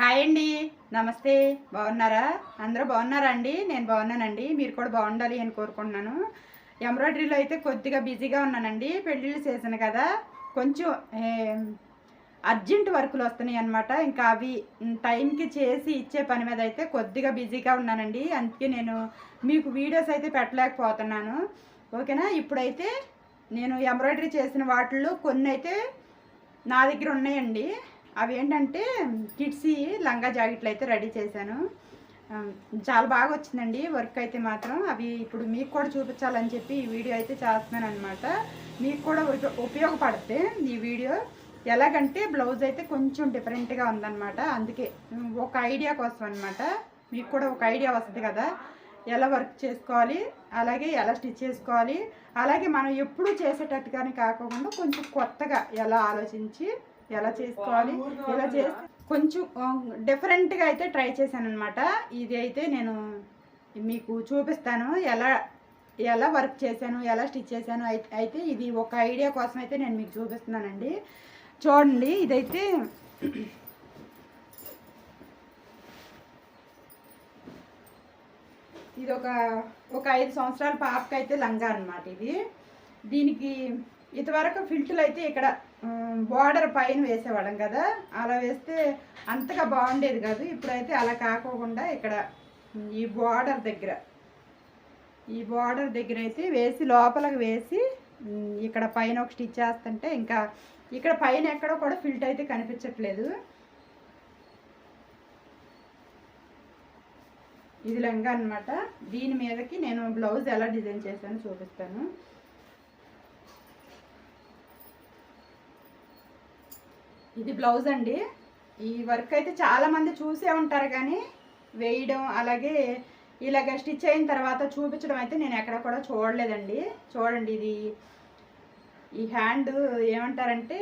Hi అండి. నమస్తే. బాగున్నారా? అందరూ బాగున్నారా అండి? నేను బాగున్నానండి. మీరు కూడా బాగుండాలి అని కోరుకుంటున్నాను. ఎంబ్రాయిడరీలో అయితే కొద్దిగా బిజీగా ఉన్నానండి. పెళ్ళిళ్ళు సీజన్ కదా. కొంచెం అర్జెంట్ వర్కులు వస్తున్నాయి అనమాట ఇంకా అవి టైంకి చేసి ఇచ్చే పని మీద అయితే కొద్దిగా బిజీగా ఉన్నానండి. అందుకే నేను మీకు వీడియోస్ అయితే పెట్టలేకపోతున్నాను. ఓకేనా? ఇప్పుడైతే నేను ఎంబ్రాయిడరీ చేసిన వాటిల్లో కొన్ని అయితే నా దగ్గర ఉన్నాయండి. అవి ఏంటంటే కిడ్సీ లంగా జాకెట్లు అయితే రెడీ చేశాను. చాలా బాగా వచ్చిందండి వర్క్ అయితే మాత్రం. అవి ఇప్పుడు మీకు కూడా చూపించాలని చెప్పి ఈ వీడియో అయితే చేస్తున్నాను అనమాట మీకు కూడా ఉప- ఉపయోగపడితే ఈ వీడియో ఎలాగంటే బ్లౌజ్ అయితే కొంచెం డిఫరెంట్గా ఉందన్నమాట. అందుకే ఒక ఐడియా కోసం అనమాట మీకు కూడా ఒక ఐడియా వస్తుంది కదా ఎలా వర్క్ చేసుకోవాలి అలాగే ఎలా స్టిచ్ చేసుకోవాలి అలాగే మనం ఎప్పుడూ చేసేటట్టుగానే కాకుండా కొంచెం కొత్తగా ఎలా ఆలోచించి ఎలా చేసుకోవాలి ఎలా చేస్తే కొంచెం డిఫరెంట్గా అయితే ట్రై చేశాను అనమాట ఇది అయితే నేను మీకు చూపిస్తాను. ఎలా ఎలా వర్క్ చేశాను ఎలా స్టిచ్ చేశాను అయితే ఇది ఒక ఐడియా కోసం అయితే నేను మీకు చూపిస్తున్నానండి. చూడండి ఇదైతే ఇది ఒక ఒక ఐదు సంవత్సరాల పాపకి అయితే లంగా అనమాట ఇది. దీనికి ఇంతవరకు ఫిల్టులు అయితే ఇక్కడ బార్డర్ పైన వేసేవాళ్ళం కదా. అలా వేస్తే అంతగా బాగుండేది కాదు. ఇప్పుడైతే అలా కాకోకుండా ఇక్కడ ఈ బార్డర్ దగ్గర ఈ బార్డర్ దగ్గర అయితే వేసి లోపలికి వేసి ఇక్కడ పైన ఒక స్టిచ్ చేస్తుంటే ఇంకా ఇక్కడ పైన ఎక్కడో కూడా ఫిల్ట్ అయితే కనిపించట్లేదు. ఇది లంగా అన్నమాట. దీని మీదకి నేను బ్లౌజ్ ఎలా డిజైన్ చేశాను చూపిస్తాను. ఇది బ్లౌజ్ అండి. ఈ వర్క్ అయితే చాలామంది చూసే ఉంటారు కానీ వేయడం అలాగే ఇలాగ స్టిచ్ అయిన తర్వాత చూపించడం అయితే నేను ఎక్కడ కూడా చూడలేదండి. చూడండి ఇది. ఈ హ్యాండ్ ఏమంటారంటే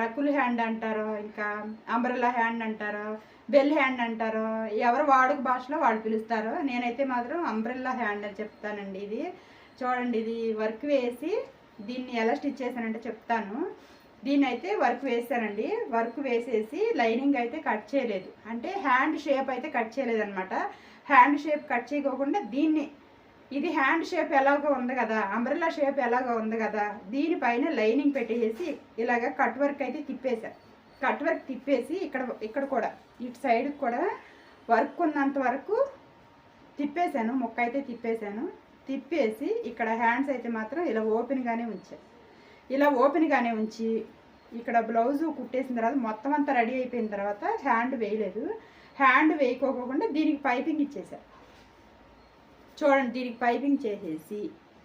రకుల్ హ్యాండ్ అంటారు ఇంకా అంబ్రెల్లా హ్యాండ్ అంటారు బెల్ హ్యాండ్ అంటారు ఎవరు వాడుక భాషలో వాళ్ళు పిలుస్తారు నేనైతే మాత్రం అంబ్రెల్లా హ్యాండ్ అని చెప్తానండి ఇది. చూడండి ఇది వర్క్ వేసి దీన్ని ఎలా స్టిచ్ చేశానంటే చెప్తాను. దీని అయితే వర్క్ వేసానండి వర్క్ వేసేసి లైనింగ్ అయితే కట్ చేయలేదు. అంటే హ్యాండ్ షేప్ అయితే కట్ చేయలేదు అనమాట హ్యాండ్ షేప్ కట్ చేయకోకుండా దీన్ని ఇది హ్యాండ్ షేప్ ఎలాగో ఉంది కదా అంబ్రెల్లా షేప్ ఎలాగో ఉంది కదా దీనిపైన లైనింగ్ పెట్టేసి ఇలాగ కట్ వర్క్ అయితే తిప్పేశాను కట్ వర్క్ తిప్పేసి ఇక్కడ ఇక్కడ కూడా ఇటు సైడ్ కూడా వర్క్ ఉన్నంత వరకు తిప్పేశాను. మొక్క అయితే తిప్పేశాను. తిప్పేసి ఇక్కడ హ్యాండ్స్ అయితే మాత్రం ఇలా ఓపెన్గానే ఉంచాను ఇలా ఓపెన్గానే ఉంచి ఇక్కడ బ్లౌజు కుట్టేసిన తర్వాత మొత్తం అంతా రెడీ అయిపోయిన తర్వాత హ్యాండ్ వేయలేదు. హ్యాండ్ వేయకోకుండా దీనికి పైపింగ్ ఇచ్చేసారు చూడండి దీనికి పైపింగ్ చేసేసి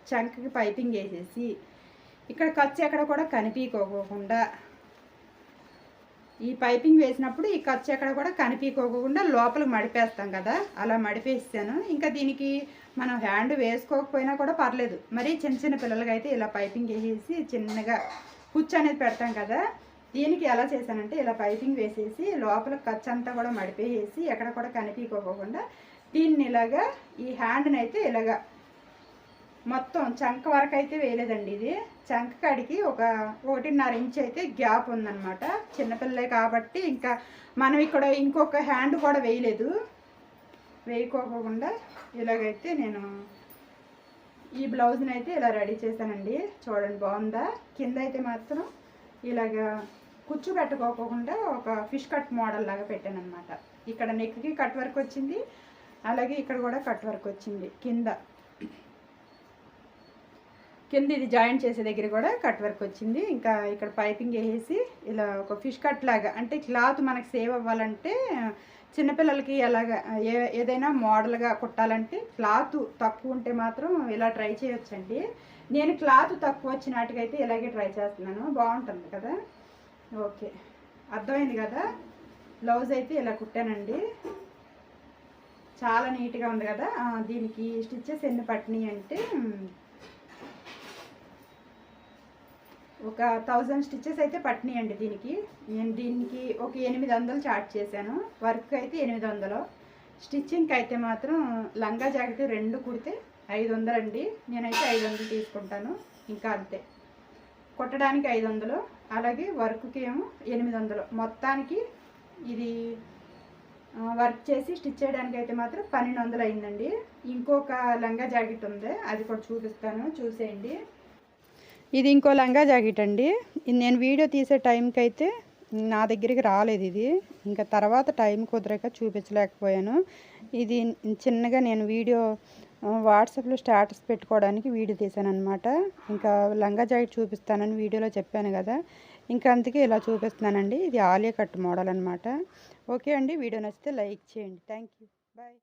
చంకకి పైపింగ్ వేసేసి ఇక్కడ ఖర్చు ఎక్కడ కూడా కనిపించుకోకుండా ఈ పైపింగ్ వేసినప్పుడు ఈ ఖర్చు ఎక్కడ కూడా కనిపించుకోకుండా లోపలికి మడిపేస్తాం కదా అలా మడిపేసాను ఇంకా దీనికి మనం హ్యాండ్ వేసుకోకపోయినా కూడా పర్లేదు. మరి చిన్న చిన్న పిల్లలకి అయితే ఇలా పైపింగ్ వేసేసి చిన్నగా కుచ్చు అనేది పెడతాం కదా దీనికి ఎలా చేశానంటే ఇలా పైపింగ్ వేసేసి లోపల ఖర్చు అంతా కూడా మడిపేసి ఎక్కడ కూడా కనిపించుకోకుండా దీన్ని ఇలాగా ఈ హ్యాండ్ని అయితే ఇలాగా మొత్తం చంక వరకు అయితే వేయలేదండి ఇది. చంక కాడికి ఒక ఒకటిన్నర ఇంచ్ అయితే గ్యాప్ ఉందన్నమాట. చిన్నపిల్లలే కాబట్టి ఇంకా మనం ఇక్కడ ఇంకొక హ్యాండ్ కూడా వేయలేదు. వేయకోకుండా ఇలాగైతే నేను ఈ బ్లౌజ్ని అయితే ఇలా రెడీ చేశానండి. చూడండి బాగుందా? కింద అయితే మాత్రం ఇలాగా కుచ్చు పెట్టుకోకుండా ఒక ఫిష్ కట్ మోడల్ లాగా పెట్టాను అనమాట ఇక్కడ నెక్కి కట్ వర్క్ వచ్చింది అలాగే ఇక్కడ కూడా కట్ వర్క్ వచ్చింది కింద. కింద ఇది జాయింట్ చేసే దగ్గర కూడా కట్ వర్క్ వచ్చింది. ఇంకా ఇక్కడ పైపింగ్ వేసేసి ఇలా ఒక ఫిష్ కట్ లాగా అంటే క్లాత్ మనకి సేవ్ అవ్వాలంటే చిన్నపిల్లలకి ఎలాగ ఏ ఏదైనా మోడల్గా కుట్టాలంటే క్లాత్ తక్కువ ఉంటే మాత్రం ఇలా ట్రై చేయొచ్చండి. నేను క్లాత్ తక్కువ వచ్చినట్టుకైతే ఇలాగే ట్రై చేస్తున్నాను. బాగుంటుంది కదా? ఓకే. అర్థమైంది కదా? బ్లౌజ్ అయితే ఇలా కుట్టానండి. చాలా నీట్గా ఉంది కదా? దీనికి స్టిచ్చెస్ ఎన్ని పట్టినాయి అంటే ఒక థౌజండ్ స్టిచ్చెస్ అయితే పట్టినాయండి దీనికి. నేను దీనికి ఒక ఎనిమిది వందలు చార్ట్ చేశాను. వర్క్ అయితే ఎనిమిది వందలు. స్టిచ్చింగ్కి అయితే మాత్రం లంగా జాకెట్ రెండు కుడితే ఐదు వందలండి నేనైతే ఐదు వందలు తీసుకుంటాను. ఇంకా అంతే. కుట్టడానికి ఐదు వందలు. అలాగే వర్క్కి ఏమో ఎనిమిది వందలు. మొత్తానికి ఇది వర్క్ చేసి స్టిచ్ చేయడానికి అయితే మాత్రం పన్నెండు వందలు అయిందండి. ఇంకొక లంగా జాకెట్ ఉంది. అది కూడా చూపిస్తాను. చూసేయండి. ఇది ఇంకో లంగా జాకెట్ అండి. నేను వీడియో తీసే టైంకి అయితే నా దగ్గరికి రాలేదు ఇది. ఇంకా తర్వాత టైం కుదరక చూపించలేకపోయాను. ఇది చిన్నగా నేను వీడియో వాట్సాప్లో స్టేటస్ పెట్టుకోవడానికి వీడియో తీశాను అనమాట ఇంకా లంగా జాకెట్ చూపిస్తానని వీడియోలో చెప్పాను కదా. ఇంకా అందుకే ఇలా చూపిస్తున్నానండి. ఇది ఆలియా కట్ మోడల్ అనమాట ఓకే అండి. వీడియో నచ్చితే లైక్ చేయండి. Thank you bye.